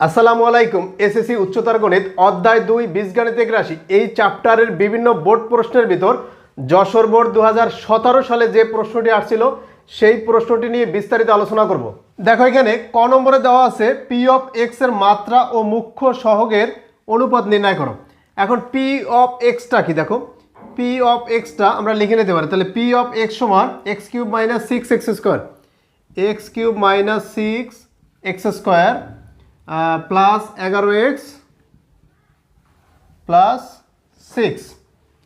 আসসালামু আলাইকুম, এসএসসি উচ্চতর গণিত অধ্যায় দুই, বীজগাণিতিক রাশি। এই চ্যাপ্টারের বিভিন্ন বোর্ড প্রশ্নের ভিতর যশোর বোর্ড দু হাজার সতেরো সালে যে প্রশ্নটি আসছিল, সেই প্রশ্নটি নিয়ে বিস্তারিত আলোচনা করব। দেখো এখানে ক নম্বরে দেওয়া আছে পি অফ এক্সের মাত্রা ও মুখ্য সহগের অনুপাত নির্ণয় করো। এখন পি অফ এক্সটা কি দেখো? পি অফ এক্সটা আমরা লিখে নিতে পারি। তাহলে পি অফ এক্স সমান X cube minus six X square X cube minus six X square plus এগারো এক্স প্লাস সিক্স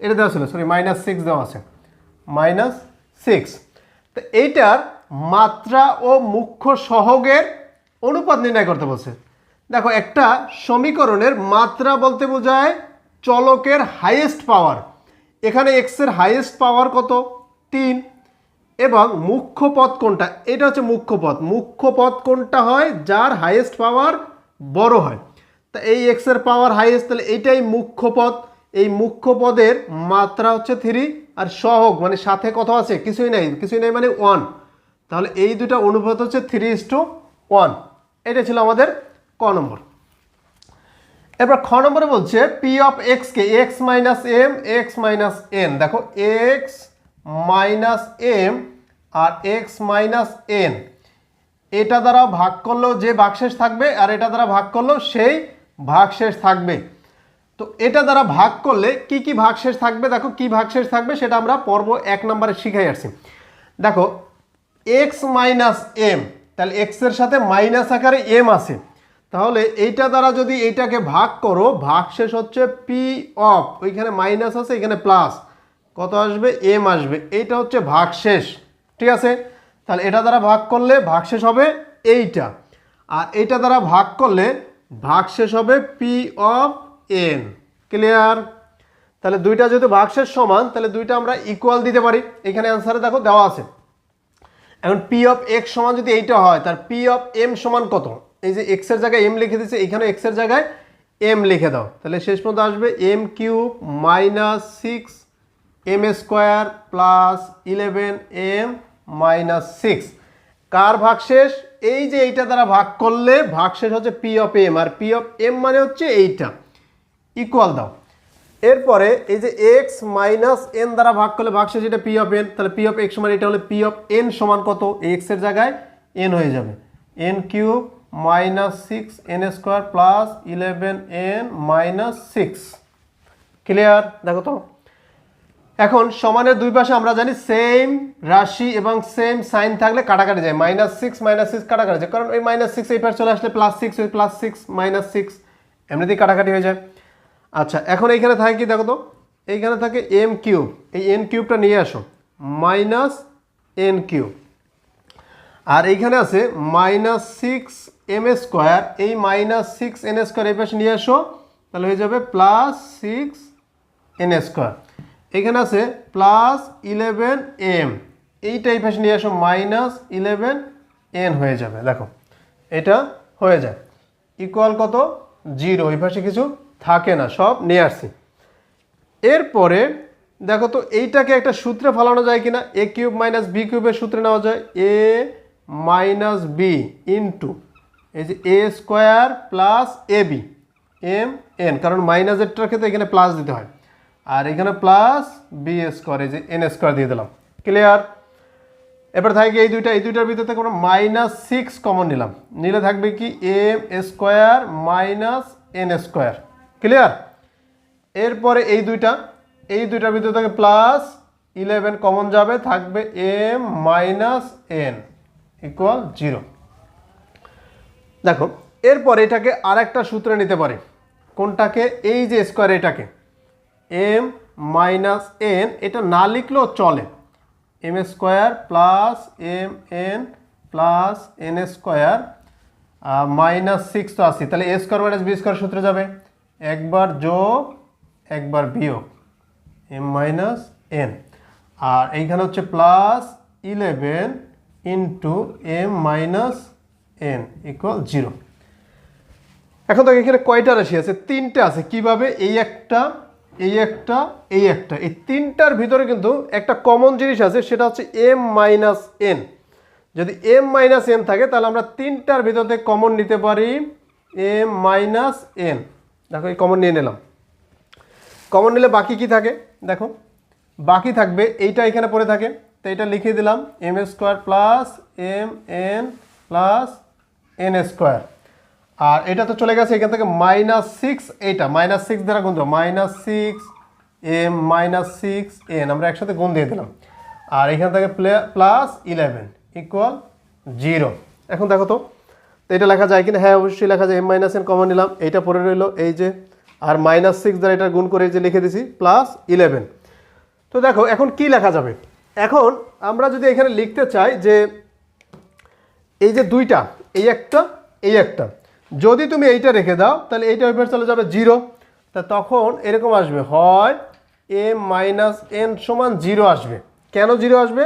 এটা দেওয়া ছিল সরি মাইনাস সিক্স দেওয়া আছে। মাইনাস সিক্স তো এইটার মাত্রা ও মুখ্য সহগের অনুপাত নির্ণয় করতে বলছে। দেখো, একটা সমীকরণের মাত্রা বলতে বোঝায় চলকের হাইয়েস্ট পাওয়ার এখানে এক্সের হাইয়েস্ট পাওয়ার কত? তিন। এবং মুখ্য পদ কোনটা? এটা হচ্ছে মুখ্য পদ। মুখ্য পদ কোনটা হয়? যার হাইয়েস্ট পাওয়ার বড় হয়। তা এই এক্সের পাওয়ার হাইয়েস্ট তাহলে এইটাই মুখ্য পদ। এই মুখ্য পদের মাত্রা হচ্ছে থ্রি আর সহগ মানে সাথে কত আছে, কিছুই নাই কিছুই নাই মানে ওয়ান তাহলে এই দুটা অনুপাত হচ্ছে থ্রি ইস টু ওয়ান এটা ছিল আমাদের ক নম্বর। এবার খ নম্বরে বলছে P of X K X minus M X minus N দেখো এক্স মাইনাস এম আর এক্স মাইনাস এন এটা দ্বারা ভাগ করলেও যে ভাগশেষ থাকবে আর এটা দ্বারা ভাগ করলেও সেই ভাগশেষ থাকবে। তো এটা দ্বারা ভাগ করলে কি কি ভাগশেষ থাকবে? দেখো কি ভাগশেষ থাকবে সেটা আমরা পর্ব এক নম্বরে শিখাই আসছি। দেখো এক্স মাইনাস এম তাহলে এক্সের সাথে মাইনাস আকারে এম আছে। তাহলে এইটা দ্বারা যদি এইটাকে ভাগ করো, ভাগশেষ হচ্ছে পি অফ ওইখানে মাইনাস আছে, এখানে প্লাস কত আসবে? এম আসবে। এইটা হচ্ছে ভাগশেষ। ঠিক আছে? তাহলে এটা দ্বারা ভাগ করলে ভাগশেষ হবে এইটা। আর এইটা দ্বারা ভাগ করলে ভাগশেষ হবে পি অফ এন ক্লিয়ার তাহলে দুইটা যেহেতু ভাগশেষ সমান, তাহলে দুইটা আমরা ইকুয়াল দিতে পারি। এখানে অ্যান্সারে দেখো, দেওয়া আছে। এখন পি অফ এক্স সমান যদি এইটা হয় তার পি অফ এম সমান কত? এই যে এক্সের জায়গায় এম লিখে দিচ্ছে এখানে এক্সের জায়গায় এম লিখে দাও। তাহলে শেষ পর্যন্ত আসবে M cube minus six M square plus eleven M minus six কার ভাগশেষ? এই যে এইটা দ্বারা ভাগ করলে ভাগশেষ হচ্ছে পি অফ এম আর পি অফ এম মানে হচ্ছে এইটা। ইকুয়াল দাও। এরপরে এই যে এক্স মাইনাস এন দ্বারা ভাগ করলে ভাগশেষ এটা পি অফ এন তাহলে পি অফ এক্স সমান এটা হলে পি অফ এন সমান কত? এক্সের জায়গায় এন হয়ে যাবে। N cube minus six N square plus eleven N minus six clear দেখো তো। এখন সমানের দুই পাশে আমরা জানি সেম রাশি এবং সেম সাইন থাকলে কাটাকাটি যায়। মাইনাস সিক্স মাইনাস সিক্স কাটাকাটি যায়। কারণ ওই মাইনাস সিক্স এই পাশে চলে আসলে প্লাস সিক্স ওই প্লাস সিক্স মাইনাস সিক্স এমনিতেই কাটাকাটি হয়ে যায়। আচ্ছা এখন এইখানে থাকে কি দেখো তো? এইখানে থাকে এম কিউব এই এন কিউবটা নিয়ে আসো। মাইনাস এন কিউব আর এইখানে আছে মাইনাস সিক্স এম স্কোয়ার এই মাইনাস সিক্স এন স্কোয়ার এই পাশে নিয়ে আসো, তাহলে হয়ে যাবে প্লাস সিক্স এন স্কোয়ার এখানে আছে প্লাস ইলেভেন এম এইটা এই পাশে নিয়ে আসো মাইনাস ইলেভেন এন হয়ে যাবে। দেখো, এটা হয়ে যায়। ইকুয়াল কত? জিরো এই পাশে কিছু থাকে না, সব নিয়ে আসছি। এরপরে দেখো তো, এইটাকে একটা সূত্রে ফলানো যায় কিনা? এ কিউব মাইনাস বি কিউবের সূত্রে নেওয়া যায়। এ মাইনাস বি ইন্টু এই যে A square plus A B M N কারণ মাইনাসেরটার ক্ষেত্রে এখানে প্লাস দিতে হয়। আর এখানে প্লাস বি স্কোয়ার এই যে এন স্কোয়ার দিয়ে দিলাম। ক্লিয়ার এবার থাকে এই দুইটা, এই দুইটার ভিতর থেকে আমরা মাইনাস সিক্স কমন নিলাম। নিলে থাকবে কি M square minus N square clear এরপরে এই দুইটা, এই দুইটার ভিতর থেকে প্লাস ইলেভেন কমন যাবে, থাকবে M minus N equal zero দেখো, এরপর এটাকে আরেকটা সূত্রে নিতে পারে। কোনটাকে? এই যে স্কোয়ার এটাকে। এম মাইনাস এন এটা না লিখলেও চলে। M square plus M N plus N square minus six তো আসি তাহলে A square minus B square সূত্রে যাবে। একবার যোগ, একবার বিয়োগ। এম মাইনাস এন আর এইখানে হচ্ছে plus eleven into M minus N equal zero এখন তো এখানে কয়টা রাশি আছে? তিনটা আছে। কীভাবে? এই একটা এই একটা এই একটা। এই তিনটার ভিতরে কিন্তু একটা কমন জিনিস আছে, সেটা হচ্ছে এম মাইনাস এন যদি এম মাইনাস এন থাকে, তাহলে আমরা তিনটার ভিতর থেকে কমন নিতে পারি এম মাইনাস এন দেখো, এই কমন নিয়ে নিলাম। কমন নিলে বাকি কি থাকে? দেখো, বাকি থাকবে, এইটা এখানে পড়ে থাকে। তো এটা লিখে দিলাম M square plus M N plus N square আর এটা তো চলে গেছে এখান থেকে মাইনাস সিক্স এইটা মাইনাস সিক্স দ্বারা গুণ minus six M minus six N আমরা একসাথে গুণ দিয়ে দিলাম। আর এখান থেকে প্লাস ইলেভেন ইকুয়াল জিরো এখন দেখো তো এটা লেখা যায় কিনা? হ্যাঁ অবশ্যই লেখা যায়। এম মাইনাস এন কমন নিলাম। এইটা পরে রইল এই যে, আর মাইনাস সিক্স দ্বারা এটা গুণ করে এই যে লিখে দিছি প্লাস ইলেভেন তো দেখো, এখন কি লেখা যাবে? এখন আমরা যদি এখানে লিখতে চাই যে, এই যে দুইটা, এই একটা এই একটা যদি তুমি এইটা রেখে দাও, তাহলে এইটা ওই চলে যাবে জিরো। তা তখন এরকম আসবে, হয় এম মাইনাস এন সমান জিরো আসবে। কেন জিরো আসবে?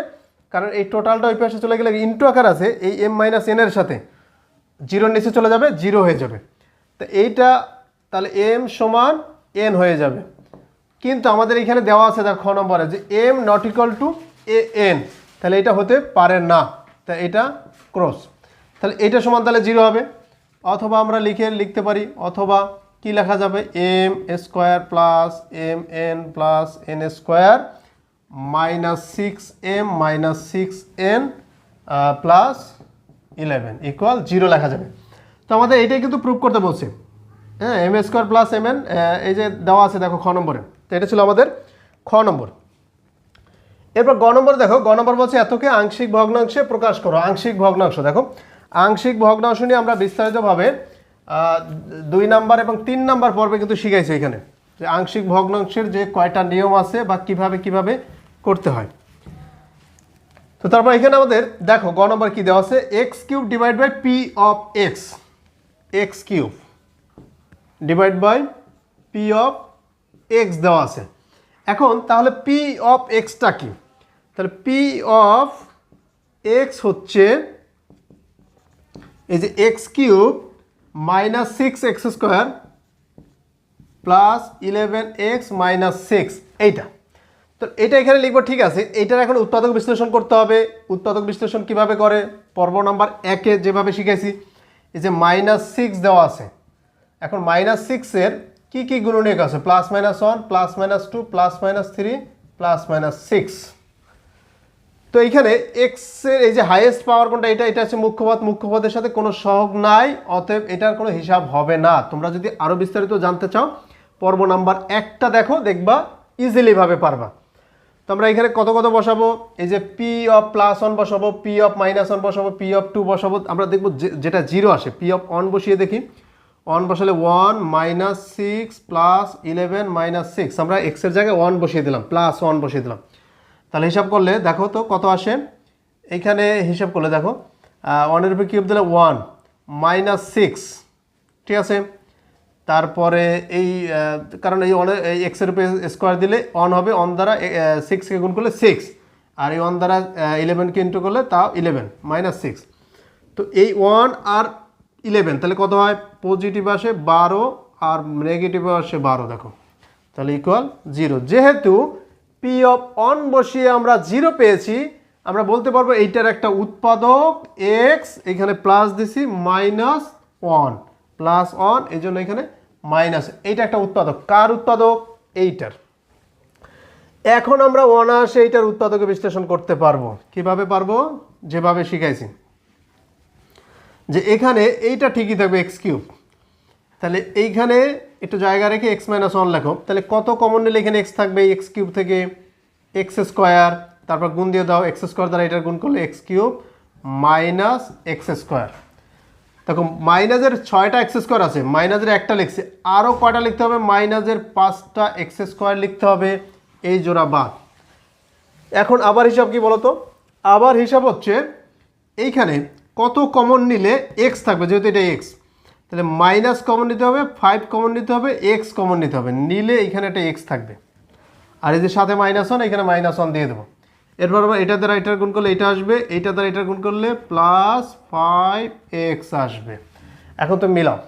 কারণ এই টোটালটা ওই পাশে চলে গেলে ইন্টু আকার আছে, এই এম মাইনাস এনের সাথে। জিরোর নিচে চলে যাবে, জিরো হয়ে যাবে। তো এইটা, তাহলে এম সমান এন হয়ে যাবে। কিন্তু আমাদের এখানে দেওয়া আছে দেখ খ নম্বরে যে M not equal to A N. তাহলে এটা হতে পারে না। তা এটা ক্রস। তাহলে এটা সমান তাহলে জিরো হবে। অথবা আমরা লিখে লিখতে পারি, অথবা কি লেখা যাবে? M square plus M N plus N square minus six M minus six N plus eleven equal zero লেখা যাবে। তো আমাদের এইটাই কিন্তু প্রুভ করতে বলছে। হ্যাঁ M square plus M N এই যে দেওয়া আছে দেখো খ নম্বরে। তো এটা ছিল আমাদের খ নম্বর। এরপর গ নম্বর দেখো, গ নম্বর বলছে এতকে আংশিক ভগ্নাংশে প্রকাশ করো। আংশিক ভগ্নাংশ দেখো। আংশিক ভগ্নাংশ নিয়ে আমরা বিস্তারিতভাবে দুই নাম্বার এবং তিন নাম্বার পর্বে কিন্তু শিখাইছি এখানে যে আংশিক ভগ্নাংশের যে কয়টা নিয়ম আছে বা কীভাবে কীভাবে করতে হয়। তো তারপর এখানে আমাদের, দেখো, গ নম্বর কি দেওয়া আছে? X cube divide by P of X X cube divide by P of X দেওয়া আছে। এখন তাহলে পি অফ এক্সটা কি? তাহলে পি অফ এক্স হচ্ছে এই যে X cube minus six X square plus eleven X minus six এইটা। তো এটা এখানে লিখব, ঠিক আছে, এইটার এখন উৎপাদক বিশ্লেষণ করতে হবে। উৎপাদক বিশ্লেষণ কীভাবে করে? পর্ব নাম্বার একে যেভাবে শিখেছি এই যে মাইনাস সিক্স দেওয়া আছে। এখন মাইনাস সিক্সের কী কী গুণনীয়ক আছে? Plus minus one plus minus two plus minus three plus minus six তো এইখানে এক্সের এই যে হাইয়েস্ট পাওয়ার কোনটা, এটা এটা হচ্ছে মুখ্যপদ, মুখ্যপদের সাথে কোনো সহগ নাই, অতএব এটার কোনো হিসাব হবে না। তোমরা যদি আরও বিস্তারিত জানতে চাও, পর্ব নাম্বার একটা দেখো, দেখবা ইজিলি ভাবে পারবা। তো আমরা এখানে কত কত বসাবো? এই যে পি অফ প্লাস ওয়ান বসাবো পি অফ মাইনাস ওয়ান বসাবো পি অফ টু বসাবো, আমরা দেখব যেটা জিরো আসে পি অফ ওয়ান বসিয়ে দেখি। ওয়ান বসালে one minus six plus eleven minus six আমরা এক্সের জায়গায় ওয়ান বসিয়ে দিলাম প্লাস ওয়ান বসিয়ে দিলাম। তাহলে হিসাব করলে দেখো তো কত আসে? এইখানে হিসাব করলে দেখো ওয়ানের উপরে কিউব দিলে ওয়ান মাইনাস সিক্স ঠিক আছে? তারপরে এই কারণ এই এই এক্সের উপরে স্কোয়ার দিলে অন হবে অন দ্বারা সিক্সকে গুণ করলে সিক্স আর এই ওয়ান দ্বারা ইলেভেনকে ইন্টু করলে তাও ইলেভেন মাইনাস সিক্স তো এই ওয়ান আর ইলেভেন তাহলে কত হয়? পজিটিভ আসে বারো, আর নেগেটিভ আসে বারো, দেখো। তাহলে ইকুয়াল জিরো যেহেতু পি অফ অন বসিয়ে আমরা জিরো পেয়েছি, আমরা বলতে পারব এইটার একটা উৎপাদক এক্স এখানে প্লাস দিছি মাইনাস ওয়ান প্লাস ওয়ান এই জন্য এখানে মাইনাস এইটা একটা উৎপাদক। কার উৎপাদক? এইটার। এখন আমরা অনায়াসে এইটার উৎপাদকে বিশ্লেষণ করতে পারব। কীভাবে পারব? যেভাবে শিখাইছি। যে এখানে এইটা ঠিকই থাকবে এক্স কিউব তাহলে এইখানে একটু জায়গা রেখে এক্স মাইনাস ওয়ান লেখো। তাহলে কত কমন নিলে এখানে এক্স থাকবে? এক্স কিউব থেকে এক্স স্কোয়ার তারপর গুণ দিয়ে দাও এক্স স্কোয়ার দ্বারা এটার গুণ করলে X cube minus X square দেখো মাইনাসের ছয়টা এক্স স্কোয়ার আছে মাইনাসের একটা লিখছে আরও কয়টা লিখতে হবে? মাইনাসের পাঁচটা এক্স স্কোয়ার লিখতে হবে, এই জোড়া বাদ। এখন আবার হিসাব কি বলতো? আবার হিসাব হচ্ছে, এইখানে কত কমন নিলে এক্স থাকবে, যেহেতু এটা এক্স তাহলে মাইনাস কমন নিতে হবে ফাইভ কমন নিতে হবে এক্স কমন নিতে হবে। নিলে এখানে একটা এক্স থাকবে। আর এই যে সাথে মাইনাস ওয়ান এখানে মাইনাস ওয়ান দিয়ে দেবো। এরপর আবার এটা দ্বারা এটার গুণ করলে এটা আসবে এইটা দ্বারা এটার গুণ করলে প্লাস ফাইভ এক্স আসবে। এখন তো মিলাও।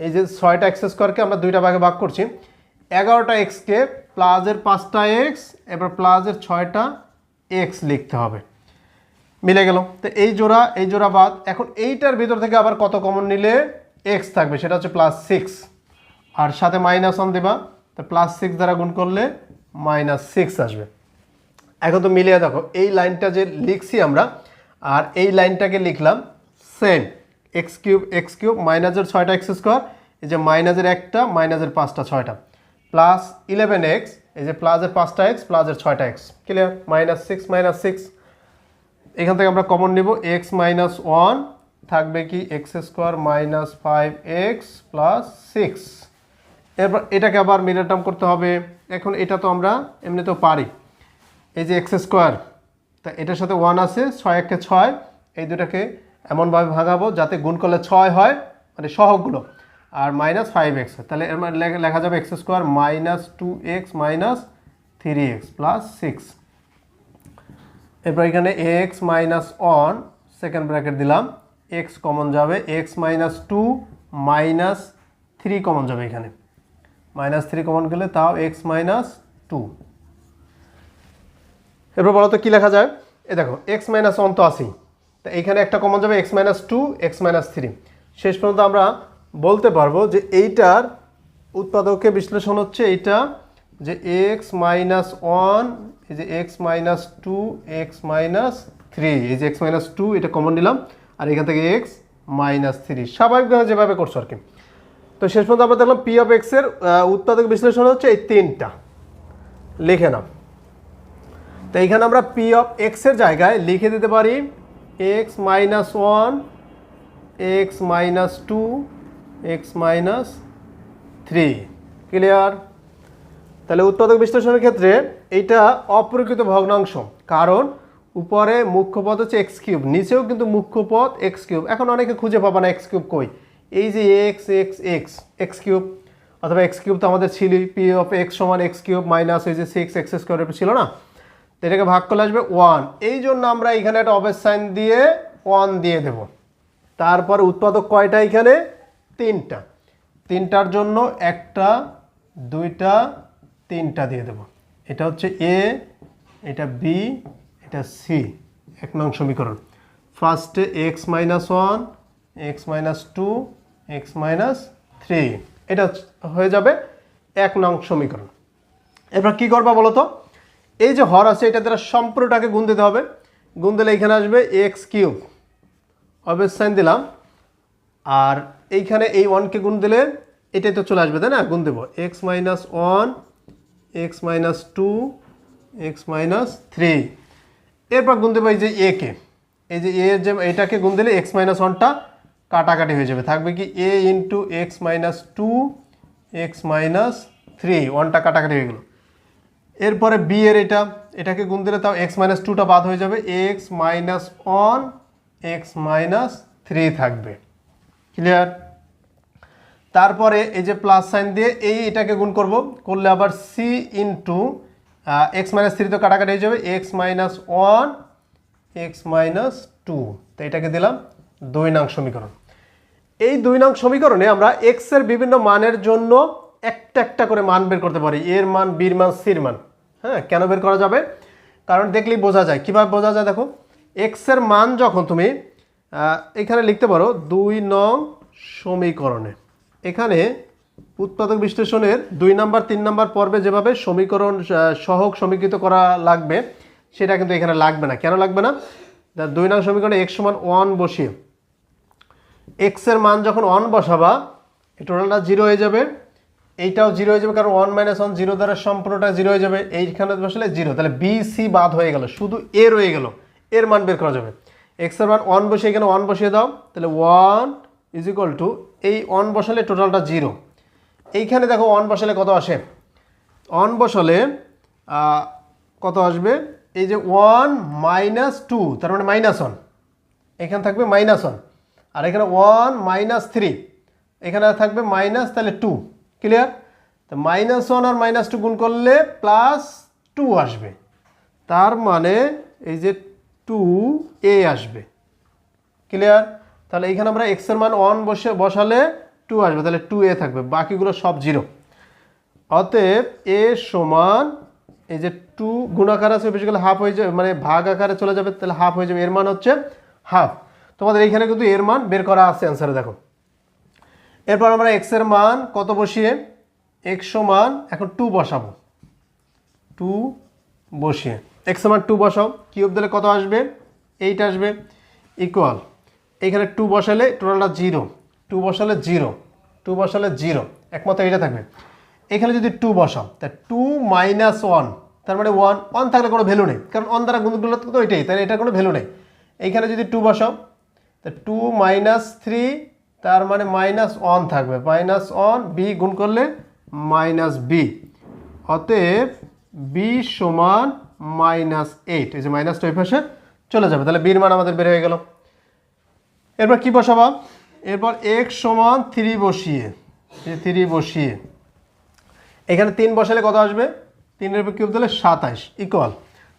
এই যে ছয়টা এক্স স্কোয়ারকে আমরা দুইটা ভাগে ভাগ করছি, এগারোটা এক্সকে প্লাসের পাঁচটা এক্স এবার প্লাসের ছয়টা এক্স লিখতে হবে। মিলে গেল। তো এই জোড়া এই জোড়া বাদ। এখন এইটার ভিতর থেকে আবার কত কমন নিলে? এক্স থাকবে, সেটা হচ্ছে প্লাস সিক্স আর সাথে মাইনাস ওয়ান দেবা, তো প্লাস সিক্স দ্বারা গুণ করলে মাইনাস সিক্স আসবে। এখন তো মিলিয়ে দেখো, এই লাইনটা যে লিখছি আমরা, আর এই লাইনটাকে লিখলাম same X cube X cube মাইনাসের ছয়টা এক্স স্কোয়ার এই যে মাইনাসের একটা মাইনাসের পাঁচটা, ছয়টা। প্লাস ইলেভেন এক্স এই যে প্লাসের পাঁচটা এক্স প্লাসের ছয়টা X clear minus six minus six এখান থেকে আমরা কমন নেব এক্স মাইনাস ওয়ান থাকবে কি X square minus five X plus six. এরপর এটাকে আবার মিডল টার্ম করতে হবে। এখন এটা তো আমরা এমনিতেও পারি। এই যে এক্স স্কোয়ার, তা এটার সাথে ওয়ান আছে, ছয় একে ছয়, এই দুটাকে এমনভাবে ভাগাবো যাতে গুণ করলে ছয় হয় মানে সহগগুলো। আর মাইনাস ফাইভ এক্স, তাহলে এর মানে লেখা যাবে X square minus two X minus three X plus six. এরপর এখানে X minus one, second bracket দিলাম। এক্স কমন যাবে X minus two minus three common যাবে এখানে। মাইনাস থ্রি কমন গেলে তাও এক্স মাইনাস টু এরপর বলো তো কী লেখা যায়? এ দেখো এক্স মাইনাস ওয়ান তো আসি তা এখানে একটা কমন যাবে X minus two X minus three শেষ পর্যন্ত আমরা বলতে পারব যে এইটার উৎপাদকে বিশ্লেষণ হচ্ছে এইটা, যে এক্স মাইনাস ওয়ান এই যে X minus two X minus three এই যে এক্স মাইনাস টু এটা কমন নিলাম। আর এখান থেকে এক্স মাইনাস থ্রি স্বাভাবিকভাবে যেভাবে করছ আর কি। তো শেষ পর্যন্ত আমরা দেখলাম পি অফ এক্সের উৎপাদক বিশ্লেষণ হচ্ছে এই তিনটা। লিখে নাও। তো এইখানে আমরা পি অফ এক্সের জায়গায় লিখে দিতে পারি X minus one X minus two X minus three clear তাহলে উৎপাদক বিশ্লেষণের ক্ষেত্রে এইটা অপ্রকৃত ভগ্নাংশ। কারণ উপরে মুখ্য পদ হচ্ছে এক্স কিউব, নিচেও কিন্তু মুখ্য পদ এক্স কিউব। এখন অনেকে খুঁজে পাবা না এক্স কিউব কই। এই যে X X X X cube, অথবা এক্স কিউব তো আমাদের ছিল পি অফ এক্স সমান এক্স কিউব মাইনাস এই যে সিক্স এক্স স্কোয়ার ছিল না? তো এটাকে ভাগ করলে আসবে ওয়ান এই জন্য আমরা এখানে একটা অবেজ সাইন দিয়ে ওয়ান দিয়ে দেব। তারপর উৎপাদক কয়টা এখানে? তিনটা। তিনটার জন্য একটা, দুইটা, তিনটা দিয়ে দেব। এটা হচ্ছে এ এটা বি এটা সি এক নং সমীকরণ। ফার্স্টে X minus one X minus two X minus three এটা হয়ে যাবে এক নং সমীকরণ। এবার কি করবা বলো তো এই যে হর আছে, এটা দ্বারা সম্পূর্ণটাকে গুণ দিতে হবে। গুণ দিলে এইখানে আসবে এক্স কিউব অবেজ সাইন দিলাম। আর এইখানে এই ওয়ানকে গুণ দিলে এটাই তো চলে আসবে, তাই না? গুণ দেবো। X minus one x minus two x minus three এরপর দেবো এই যে এ কে। এই যে এর যে এটাকে গুণ দিলে এক্স মাইনাস ওয়ানটা কাটাকাটি হয়ে যাবে। থাকবে কি a into x minus two x minus three ওয়ানটা কাটাকাটি হয়ে গেলো। এরপরে বি এর এটা, এটাকে গুণ দিলে তাও এক্স মাইনাস টুটা বাদ হয়ে যাবে। X minus one x minus three থাকবে। ক্লিয়ার তারপরে এই যে প্লাস সাইন দিয়ে এই এটাকে গুণ করব। করলে আবার c into x minus three তো কাটাকাটি হয়ে যাবে x minus one x minus two তো এটাকে দিলাম দুই নং সমীকরণ। এই দুই নং সমীকরণে আমরা এক্সের বিভিন্ন মানের জন্য একটা একটা করে মান বের করতে পারি এর মান বির মান সির মান। হ্যাঁ কেন বের করা যাবে? কারণ দেখলেই বোঝা যায়। কীভাবে বোঝা যায় দেখো? এক্সের মান যখন তুমি এখানে লিখতে পারো দুই নং সমীকরণে। এখানে উৎপাদক বিশ্লেষণের দুই নাম্বার, তিন নাম্বার পর্বে যেভাবে সমীকরণ সহগ সমীকৃত করা লাগবে, সেটা কিন্তু এখানে লাগবে না। কেন লাগবে না? দুই নং সমীকরণে এক্স সমান ওয়ান বসিয়ে। এক্সের মান যখন ওয়ান বসাবা টোটালটা জিরো হয়ে যাবে। এইটাও জিরো হয়ে যাবে কারণ ওয়ান মাইনাস ওয়ান জিরো দ্বারা সম্পূর্ণটা জিরো হয়ে যাবে। এইখানে বসলে জিরো তাহলে বি সি বাদ হয়ে গেল। শুধু এ রয়ে গেল। এর মান বের করা যাবে। এক্সের মান ওয়ান বসিয়ে এখানে ওয়ান বসিয়ে দাও। তাহলে ওয়ান ইজ ইকুয়াল টু এই ওয়ান বসালে টোটালটা জিরো এইখানে দেখো ওয়ান বসালে কত আসে? ওয়ান বসালে কত আসবে? এই যে ওয়ান মাইনাস টু তার মানে মাইনাস ওয়ান এখানে থাকবে মাইনাস ওয়ান আর এখানে ওয়ান মাইনাস থ্রি এখানে থাকবে মাইনাস তাহলে টু ক্লিয়ার তো মাইনাস ওয়ান আর মাইনাস টু গুণ করলে প্লাস টু আসবে। তার মানে এই যে টু এ আসবে। ক্লিয়ার তাহলে এখানে আমরা এক্সের মান ওয়ান বসে, বসালে টু আসবে, তাহলে টু এ থাকবে, বাকিগুলো সব জিরো অতএব এ সমান, এই যে টু গুণাকার আছে বেশিকালে হাফ হয়ে যাবে মানে ভাগ আকারে চলে যাবে, তাহলে হাফ হয়ে যাবে, এর মান হচ্ছে হাফ তোমাদের এইখানে কিন্তু এর মান বের করা আছে অ্যান্সারে দেখো। এরপর আমরা এক্সের মান কত বসিয়ে এক্স সমান, এখন টু বসাবো। টু বসিয়ে এক্স সমান টু বসাও কিউব দিলে কত আসবে? এইট আসবে। ইকুয়াল এখানে টু বসালে টোটালটা জিরো টু বসালে জিরো, টু বসালে জিরো, একমাত্র এটা থাকবে। এখানে যদি টু বসাও, তা টু মাইনাস ওয়ান, তার মানে ওয়ান ওয়ান থাকলে কোনো ভ্যালু নেই, কারণ অন দ্বারা গুণগুলো তো ওইটাই তাহলে এটা কোনো ভ্যালু নেই। এইখানে যদি টু বসাও, তা টু মাইনাস থ্রি, তার মানে মাইনাস ওয়ান থাকবে। মাইনাস ওয়ান বি গুণ করলে মাইনাস বি, অতএব বি সমান মাইনাস এইট, এই যে মাইনাস ওই পাশে চলে যাবে, তাহলে বির মান আমাদের বের হয়ে গেল। এরপর কী বসাবা? এরপর এক সমান থ্রি বসিয়ে থ্রি বসিয়ে, এখানে তিন বসালে কত আসবে? তিনের উপর কিউব দিলে সাতাইশ ইকুয়াল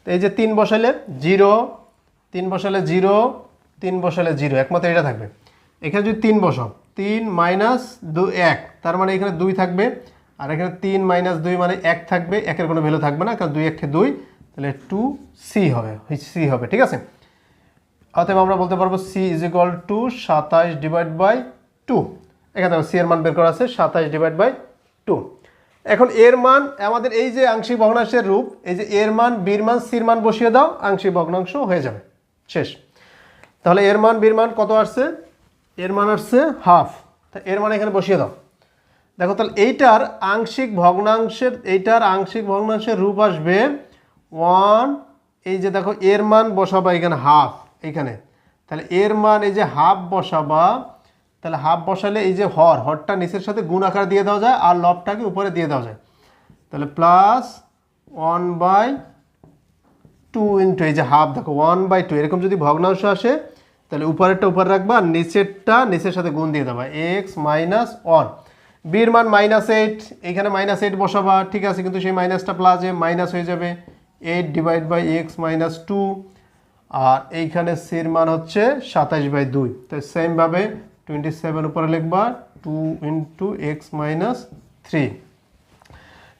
তো এই যে তিন বসালে জিরো তিন বসালে জিরো তিন বসালে জিরো একমাত্র এটা থাকবে। এখানে যদি তিন বসাও, তিন মাইনাস দু, এক, তার মানে এখানে দুই থাকবে, আর এখানে তিন মাইনাস দুই মানে এক থাকবে, একের কোনো ভ্যালু থাকবে না, কারণ দুই, একে দুই, তাহলে টু সি হবে সি হবে, ঠিক আছে? অতএব আমরা বলতে পারব সি ইজ ইকুয়াল টু সাতাইশ ডিভাইড বাই টু এখানে দেখো সি এর মান বের করা আছে, সাতাইশ ডিভাইড বাই টু এখন এর মান, আমাদের এই যে আংশিক ভগ্নাংশের রূপ, এই যে এর মান বীর মান সির মান বসিয়ে দাও, আংশিক ভগ্নাংশ হয়ে যাবে। শেষ। তাহলে এর মান বীর মান কত আসছে? এর মান আসছে হাফ তা এর মান এখানে বসিয়ে দাও। দেখো তাহলে এইটার আংশিক ভগ্নাংশের, এইটার আংশিক ভগ্নাংশের রূপ আসবে ওয়ান এই যে দেখো এর মান বসাবা এখানে হাফ এইখানে তাহলে এর মান এই যে হাফ বসাবা, তাহলে হাফ বসালে এই যে হর, হরটা নিচের সাথে গুণ আকার দিয়ে দেওয়া যায় আর লবটাকে উপরে দিয়ে দেওয়া যায়। তাহলে plus one by two into এই যে হাফ, দেখো ওয়ান বাই টু এরকম যদি ভগ্নাংশ আসে, তাহলে উপরেরটা উপরে রাখবা আর নিচেরটা নিচের সাথে গুণ দিয়ে দেবা এক্স মাইনাস ওয়ান বির মান মাইনাস এইট এখানে মাইনাস এইট বসাবা, ঠিক আছে, কিন্তু সেই মাইনাসটা প্লাসে মাইনাস হয়ে যাবে। Eight divide by x minus two আর এইখানে সির মান হচ্ছে সাতাইশ বাই দুই। তো সেমভাবে টোয়েন্টি সেভেন উপরে লিখবা two into x minus three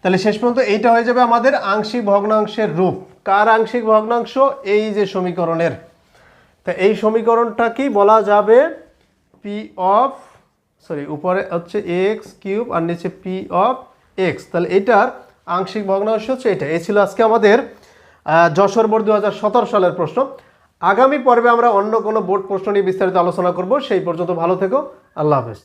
তাহলে শেষ পর্যন্ত এইটা হয়ে যাবে আমাদের আংশিক ভগ্নাংশের রূপ। কার আংশিক ভগ্নাংশ? এই যে সমীকরণের। তা এই সমীকরণটা কি বলা যাবে? পি অফ সরি উপরে হচ্ছে এক্স কিউব আর নিচে পি অফ এক্স তাহলে এটার আংশিক ভগ্নাংশ হচ্ছে এটা। এই ছিল আজকে আমাদের যশোর বোর্ড দু হাজার সতেরো সালের প্রশ্ন। আগামী পর্বে আমরা অন্য কোনো বোর্ড প্রশ্ন নিয়ে বিস্তারিত আলোচনা করব। সেই পর্যন্ত ভালো থেকো। আল্লাহ হাফেজ।